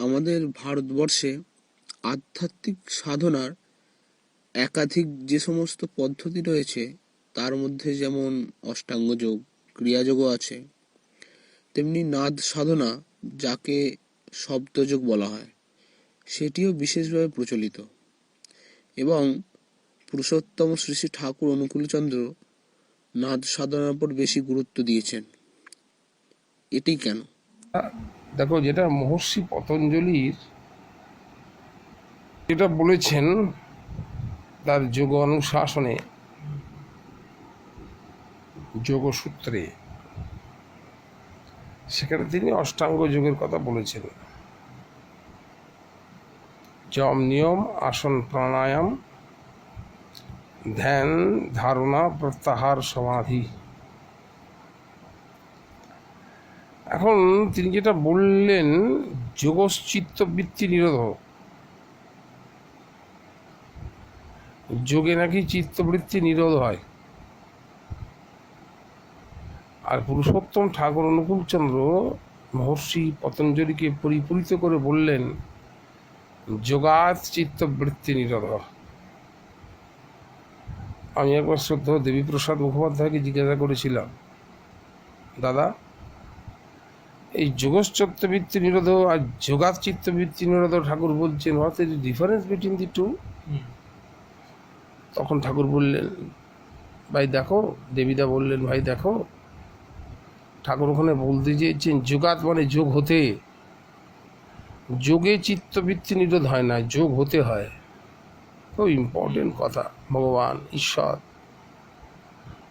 আমাদের ভারতবর্ষে আধ্যাত্মিক সাধনার একাধিক যে সমস্ত পদ্ধতি রয়েছে, তার মধ্যে যেমন অষ্টাঙ্গ যোগ, ক্রিয়াযোগও আছে, তেমনি নাদ সাধনা, যাকে শব্দযোগ বলা হয়, সেটিও বিশেষভাবে প্রচলিত। এবং পুরুষোত্তম শ্রী শ্রী ঠাকুর অনুকূলচন্দ্র নাদ সাধনার উপর বেশি গুরুত্ব দিয়েছেন। এটি কেন? দেখো, যেটা মহর্ষি পতঞ্জলির যেটা বলেছেন তার যোগ অনুশাসনে যোগসূত্রে, সেখানে তিনি অষ্টাঙ্গ যোগের কথা বলেছেন। যম নিয়ম, আসন প্রাণায়াম, ধ্যান, ধারণা, প্রত্যাহার, সমাধি। এখন তিনি যেটা বললেন যোগশ্চিত্তবৃত্তি নিরোধ যোগে নাকি চিত্তবৃত্তি নিরোধ হয়। আর পুরুষোত্তম ঠাকুর অনুকূলচন্দ্র মহর্ষি পতঞ্জলিকে পরিপূরিত করে বললেন যোগাত চিত্তবৃত্তি নিরোধ। আমি একবার শ্রদ্ধ দেবীপ্রসাদ মুখোপাধ্যায়কে জিজ্ঞাসা করেছিলাম, দাদা এই যোগশ্চত্ববৃত্তি নিরোধ আর যোগাত চিত্তবৃত্তি নিরোধ ঠাকুর বলছেন what is difference between the two তখন ঠাকুর বললেন ভাই দেখো দেবীদা বললেন ভাই দেখো ঠাকুর ওখানে বলতে চেয়েছেন যোগাত মানে যোগ হতে। যোগে চিত্তবৃত্তি নিরোধ হয় না যোগ হতে হয়। খুব ইম্পর্টেন্ট কথা ভগবান ঈশ্বর।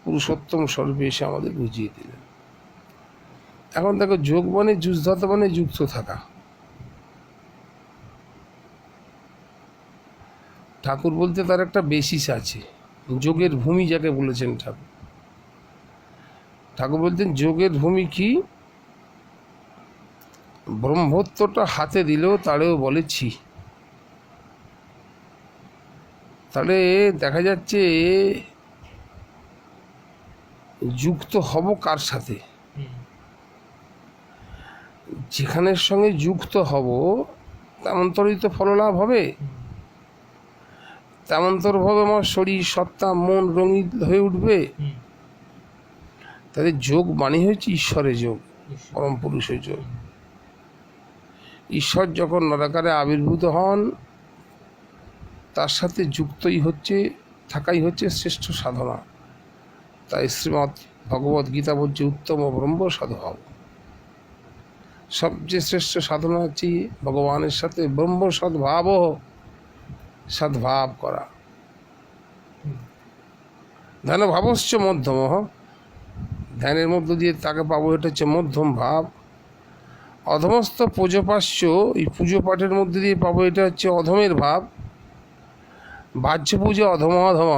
পুরুষোত্তম স্বরূপে এসে আমাদের বুঝিয়ে দিলেন। এখন দেখো যোগ মানে যুদ্ধত মানে যুক্ত থাকা। ঠাকুর বলতে তার একটা বেসিস আছে। যোগের ভূমি যাকে বলেছেন ঠাকুর। ঠাকুর বলতেন, যোগের ভূমি কি? ব্রহ্মত্বটা হাতে দিলেও তারেও বলেছি তাহলে দেখা যাচ্ছে, যুক্ত হব কার সাথে? যেখানের সঙ্গে যুক্ত হব তেমন তোরই তো ফললাভ হবে। তেমন তোরভাবে আমার শরীর, সত্তা, মন রঙিন হয়ে উঠবে। তাদের যোগ মানে হচ্ছে ঈশ্বরের যোগ, পরম পুরুষের যোগ। ঈশ্বর যখন নরাকারে আবির্ভূত হন, তার সাথে যুক্তই হচ্ছে, থাকাই হচ্ছে শ্রেষ্ঠ সাধনা। তাই শ্রীমৎ ভগবত গীতা বলছে, উত্তম ব্রহ্ম সাধুভাব সবচেয়ে শ্রেষ্ঠ সাধনা হচ্ছে ভগবানের সাথে ব্রহ্ম সদ্ভাব সদ্ভাব করা। ধ্যান ভাবশ্চ মধ্যম। ধ্যানের মধ্য দিয়ে তাকে পাবো এটা হচ্ছে মধ্যম ভাব। অধমস্থ পূজোপাস্য, এই পুজো পাঠের মধ্যে দিয়ে পাবো এটা হচ্ছে অধমের ভাব। বাহ্য পুজো অধম অধম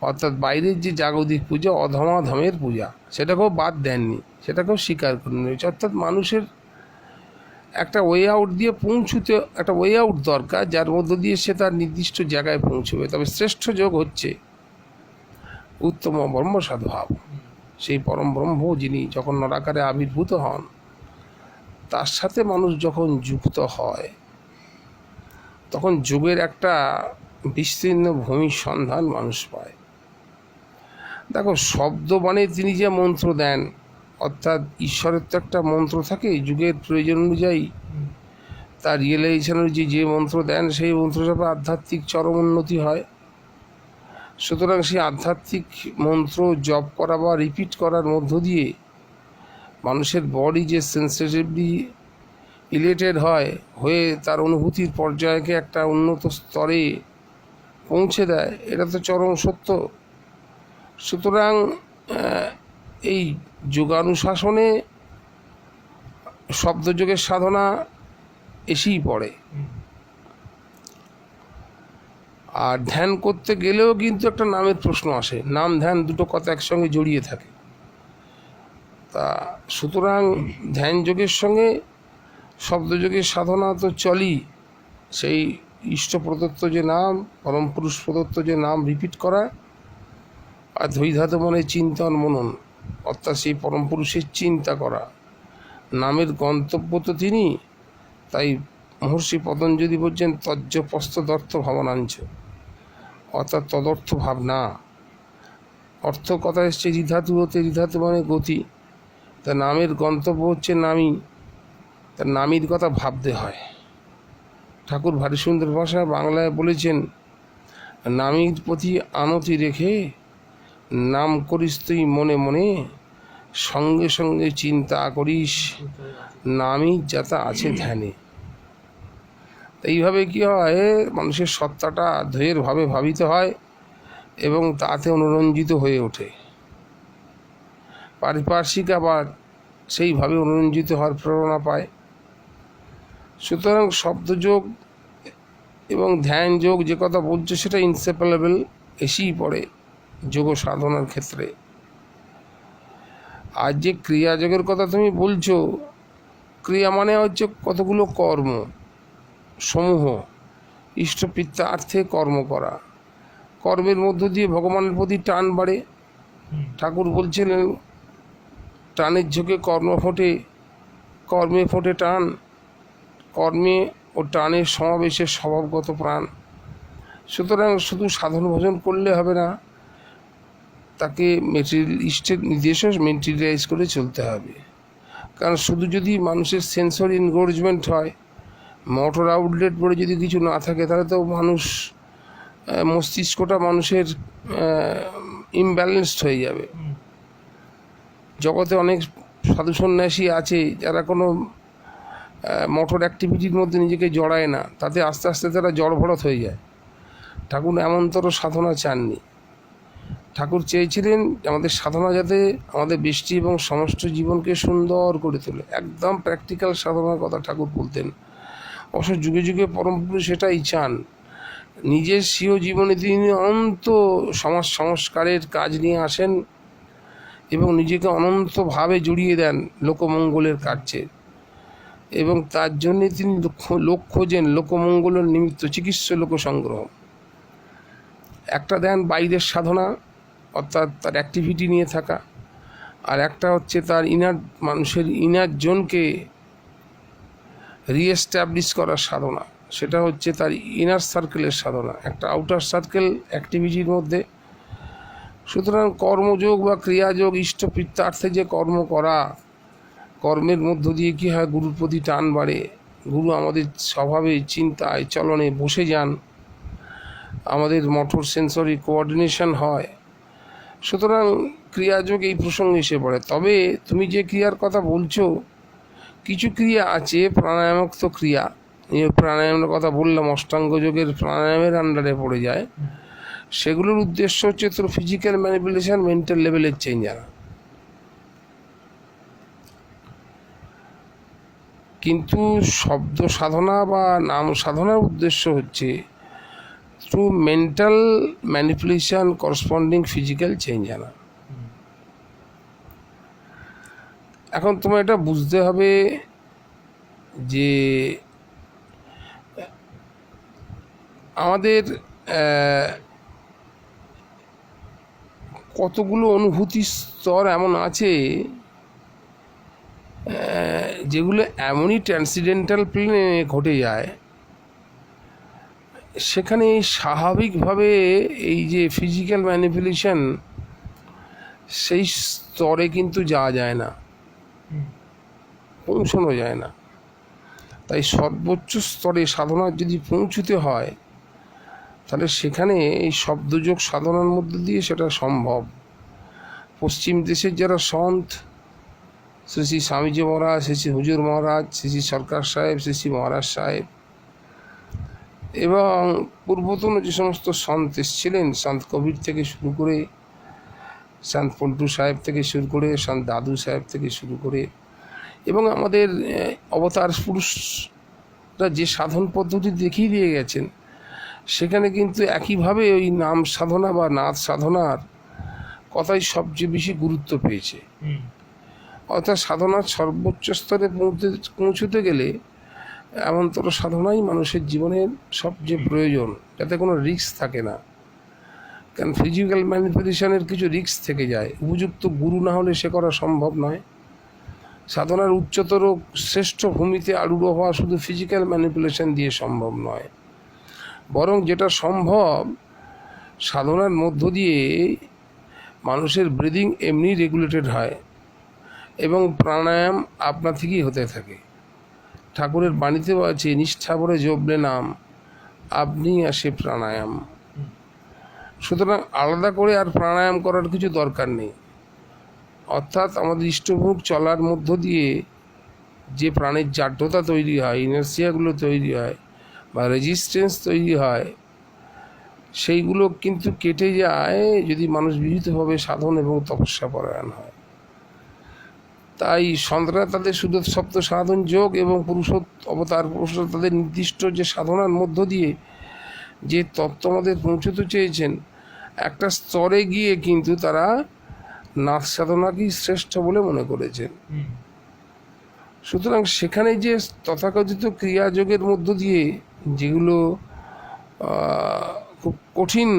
অর্থাৎ বাইরের যে জাগতিক পূজা, অধমাধমের পূজা, সেটাকেও বাদ দেননি, সেটাকেও স্বীকার করে নিয়েছে অর্থাৎ মানুষের একটা ওয়ে আউট দিয়ে পৌঁছতে, একটা ওয়ে আউট দরকার, যার মধ্য দিয়ে সে তার নির্দিষ্ট জায়গায় পৌঁছবে। তবে শ্রেষ্ঠ যোগ হচ্ছে উত্তম ব্রহ্ম সাধুভাব সেই পরম ব্রহ্ম যিনি যখন নরাকারে আবির্ভূত হন, তার সাথে মানুষ যখন যুক্ত হয়, তখন যোগের একটা বিস্তীর্ণ ভূমির সন্ধান মানুষ পায়। দেখো, শব্দ মানে তিনি যে মন্ত্র দেন, অর্থাৎ ঈশ্বরের তো একটা মন্ত্র থাকে, যুগের প্রয়োজন অনুযায়ী। তার রিয়েলাইজেশন যে যে মন্ত্র দেন, সেই মন্ত্র হিসাবে আধ্যাত্মিক চরম উন্নতি হয়। সুতরাং সেই আধ্যাত্মিক মন্ত্র জপ করা বা রিপিট করার মধ্য দিয়ে মানুষের বডি যে সেন্সিটিভলি ইলেটেড হয়, হয়ে তার অনুভূতির পর্যায়কে একটা উন্নত স্তরে পৌঁছে দেয়, এটা তো চরম সত্য। সুতরাং এই যোগানুশাসনে শব্দযোগের সাধনা এসেই পড়ে। আর ধ্যান করতে গেলেও কিন্তু একটা নামের প্রশ্ন আসে। নাম, ধ্যান দুটো কথা একসঙ্গে জড়িয়ে থাকে। তা সুতরাং ধ্যান যোগের সঙ্গে শব্দযোগের সাধনা তো চলই। সেই ইষ্ট প্রদত্ত যে নাম পরম পুরুষ প্রদত্ত যে নাম রিপিট করা আর ধৈধাত মনে চিন্তন মনন, অর্থাৎ সেই পরম পুরুষের চিন্তা করা। নামের গন্তব্য তো তিনি, তাই মহর্ষি পতঞ্জলি বলছেন, তজ্জপস্তদর্থ ভাবনাঞ্চ। অর্থাৎ তদর্থ ভাবনা। অর্থ কথা এসছে ঋধাতু হতে ঋধাতু মানে গতি। তা নামের গন্তব্য হচ্ছে নামই তা নামির কথা ভাবতে হয়। ঠাকুর ভারী সুন্দর ভাষা বাংলায় বলেছেন, নামির প্রতি আনতি রেখে নাম করিস তুই মনে মনে, সঙ্গে সঙ্গে চিন্তা করিস, নামই যাতা আছে ধ্যানে। এইভাবে কি হয়, মানুষের সত্তাটা ধৈর্য ভাবে ভাবিত হয় এবং তাতে অনুরঞ্জিত হয়ে ওঠে। পারিপার্শ্বিক আবার সেইভাবে অনুরঞ্জিত হওয়ার প্রেরণা পায়। সুতরাং শব্দযোগ এবং ধ্যান যোগ যে কথা বলছে সেটা ইনসেপারেবল এসেই পড়ে। যোগ সাধনার ক্ষেত্রে। আর যে ক্রিয়াযোগের কথা তুমি বলছো, ক্রিয়া মানে হচ্ছে কতগুলো কর্ম, সমূহ ইষ্টপিত্তার্থে কর্ম করা। কর্মের মধ্য দিয়ে ভগবানের প্রতি টান বাড়ে। ঠাকুর বলছিলেন টানের ঝোঁকে কর্ম ফোটে, কর্মে ফোটে টান। কর্মে ও টানের সমাবেশে স্বভাবগত প্রাণ। সুতরাং শুধু সাধন ভোজন করলে হবে না তাকে মেটেরিয়ালিস্টের নির্দেশও মেটেরিয়ালাইজ করে চলতে হবে। কারণ শুধু যদি মানুষের সেন্সর এনগোর্জমেন্ট হয় মোটর আউটলেট বলে যদি কিছু না থাকে, তাহলে তো মানুষ মস্তিষ্কটা মানুষের ইমব্যালেন্সড হয়ে যাবে। জগতে অনেক সাধু সন্ন্যাসী আছে, যারা কোনো মোটর অ্যাক্টিভিটির মধ্যে নিজেকে জড়ায় না, তাতে আস্তে আস্তে তারা জড়ভরত হয়ে যায়। ঠাকুর এমনতর সাধনা চাননি। ঠাকুর চেয়েছিলেন আমাদের সাধনা যাতে আমাদের বৃষ্টি এবং সমস্ত জীবনকে সুন্দর করে তোলে। একদম প্র্যাকটিক্যাল সাধনার কথা ঠাকুর বলতেন। অবশ্য যুগে যুগে পরম পুরুষ সেটাই চান। নিজের স্বীয় জীবনে তিনি অনন্ত সমাজ সংস্কারের কাজ নিয়ে আসেন এবং নিজেকে অনন্তভাবে জড়িয়ে দেন লোকমঙ্গলের কার্যে এবং তার জন্যে তিনি লক্ষ্য লোক খোঁজেন লোকমঙ্গলের নিমিত্ত চিকিৎসা লোক সংগ্রহ একটা দেন বাইরের সাধনা। অর্থাৎ তার অ্যাক্টিভিটি নিয়ে থাকা। আর একটা হচ্ছে তার ইনার মানুষের ইনার জোনকে রিএস্টাবলিশ করার সাধনা। সেটা হচ্ছে তার ইনার সার্কেলের সাধনা, একটা আউটার সার্কেল অ্যাক্টিভিটির মধ্যে। সুতরাং কর্মযোগ বা ক্রিয়াযোগ ইষ্টপিত্তার্থে যে কর্ম করা, কর্মের মধ্য দিয়ে কী হয়? গুরুর প্রতি টান বাড়ে। গুরু আমাদের স্বভাবে চিন্তায় চলনে বসে যান। আমাদের মোটর সেন্সরি কোঅর্ডিনেশন হয়। সুতরাং ক্রিয়াযোগ এই প্রসঙ্গে এসে পড়ে। তবে তুমি যে ক্রিয়ার কথা বলছো, কিছু ক্রিয়া আছে প্রাণায়ামোক্ত ক্রিয়া। প্রাণায়ামের কথা বললাম, অষ্টাঙ্গ যোগের প্রাণায়ামের আন্ডারে পড়ে যায়। সেগুলোর উদ্দেশ্য হচ্ছে তোর ফিজিক্যাল ম্যানিপুলেশন মেন্টাল লেভেলের চেঞ্জ আনা। কিন্তু শব্দ সাধনা বা নাম সাধনার উদ্দেশ্য হচ্ছে through mental manipulation corresponding physical change আনা এখন তোমার এটা বুঝতে হবে যে, আমাদের কতগুলো অনুভূতি স্তর এমন আছে যেগুলো এমনই ট্রান্সিডেন্টাল প্লেনে ঘটে যায় সেখানে স্বাভাবিকভাবে এই যে ফিজিক্যাল ম্যানিপুলেশন সেই স্তরে কিন্তু যাওয়া যায় না। পৌঁছানো যায় না। তাই সর্বোচ্চ স্তরে সাধনার যদি পৌঁছতে হয়, তাহলে সেখানে এই শব্দযোগ সাধনার মধ্যে দিয়ে সেটা সম্ভব। পশ্চিম দেশের যারা সন্ত, শ্রী শ্রী স্বামীজি মহারাজ, শ্রী শ্রী হুজুর মহারাজ, শ্রী শ্রী সরকার সাহেব, শ্রী শ্রী মহারাজ সাহেব এবং পূর্বতন যে সমস্ত সন্ত এসেছিলেন সন্ত কবির থেকে শুরু করে সন্ত পল্টু সাহেব থেকে শুরু করে সন্ত দাদু সাহেব থেকে শুরু করে এবং আমাদের অবতার পুরুষরা যে সাধন পদ্ধতি দেখিয়ে দিয়ে গেছেন সেখানে কিন্তু একইভাবে ওই নাম সাধনা বা নাচ সাধনার কথাই সবচেয়ে বেশি গুরুত্ব পেয়েছে। অর্থাৎ সাধনার সর্বোচ্চ স্তরে পৌঁছতে গেলে এমনতর সাধনাই মানুষের জীবনের সবচেয়ে প্রয়োজন, যাতে কোনো রিস্ক থাকে না। কারণ ফিজিক্যাল ম্যানিপুলেশনের কিছু রিস্ক থেকে যায়। উপযুক্ত গুরু না হলে সে করা সম্ভব নয়। সাধনার উচ্চতর শ্রেষ্ঠ ভূমিতে আরূঢ় হওয়া শুধু ফিজিক্যাল ম্যানিপুলেশন দিয়ে সম্ভব নয়। বরং যেটা সম্ভব, সাধনার মধ্য দিয়ে মানুষের ব্রিদিং এমনি রেগুলেটেড হয় এবং প্রাণায়াম আপনা থেকেই হতে থাকে। ঠাকুরের বাণীতেও আছে নিষ্ঠা ভরে জপলে নাম, আপনি আসে প্রাণায়াম। সুতরাং আলাদা করে আর প্রাণায়াম করার কিছু দরকার নেই। অর্থাৎ আমাদের ইষ্টভোগ চলার মধ্য দিয়ে যে প্রাণের জাড্যতা তৈরি হয় ইনার্সিয়াগুলো তৈরি হয় বা রেজিস্ট্যান্স তৈরি হয়, সেইগুলো কিন্তু কেটে যায় যদি মানুষ বিহিতভাবে সাধন এবং তপস্যা পরায়ণ হয়। তাই সন্তরা তাদের শুধু সপ্ত সাধন যোগ এবং পুরুষোৎ অবতার পুরুষোৎ তাদের নির্দিষ্ট যে সাধনার মধ্য দিয়ে যে তত্ত্ব আমাদের পৌঁছতে চেয়েছেন, একটা স্তরে গিয়ে কিন্তু তারা নাথ সাধনাকেই শ্রেষ্ঠ বলে মনে করেছেন। সুতরাং সেখানে যে তথাকথিত ক্রিয়াযোগের মধ্য দিয়ে যেগুলো খুব কঠিন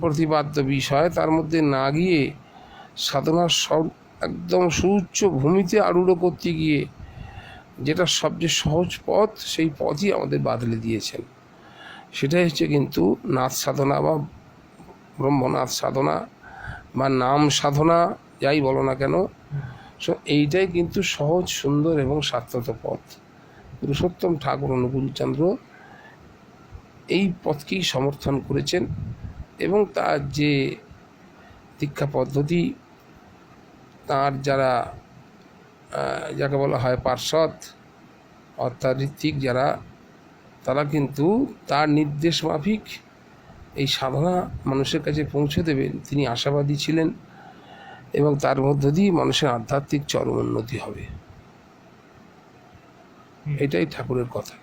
প্রতিপাদ্য বিষয়, তার মধ্যে না গিয়ে সাধনার সব একদম সুউচ্চ ভূমিতে আরূঢ় করতে গিয়ে যেটা সবচেয়ে সহজ পথ, সেই পথই আমাদের বাদলে দিয়েছেন। সেটাই হচ্ছে কিন্তু নাথ সাধনা বা ব্রহ্মনাথ সাধনা বা নাম সাধনা, যাই বলো না কেন। সো এইটাই কিন্তু সহজ, সুন্দর এবং সার্থক পথ। পুরুষোত্তম ঠাকুর, অনুকূলচন্দ্র এই পথকেই সমর্থন করেছেন এবং তার যে দীক্ষা পদ্ধতি তার যারা যাকে বলা হয় পার্শ্বদ অর্থাৎ ঋত্বিক যারা তারা কিন্তু তার নির্দেশ মাফিক এই সাধনা মানুষের কাছে পৌঁছে দেবেন। তিনি আশাবাদী ছিলেন এবং তার মধ্য দিয়ে মানুষের আধ্যাত্মিক চরম উন্নতি হবে। এটাই ঠাকুরের কথা।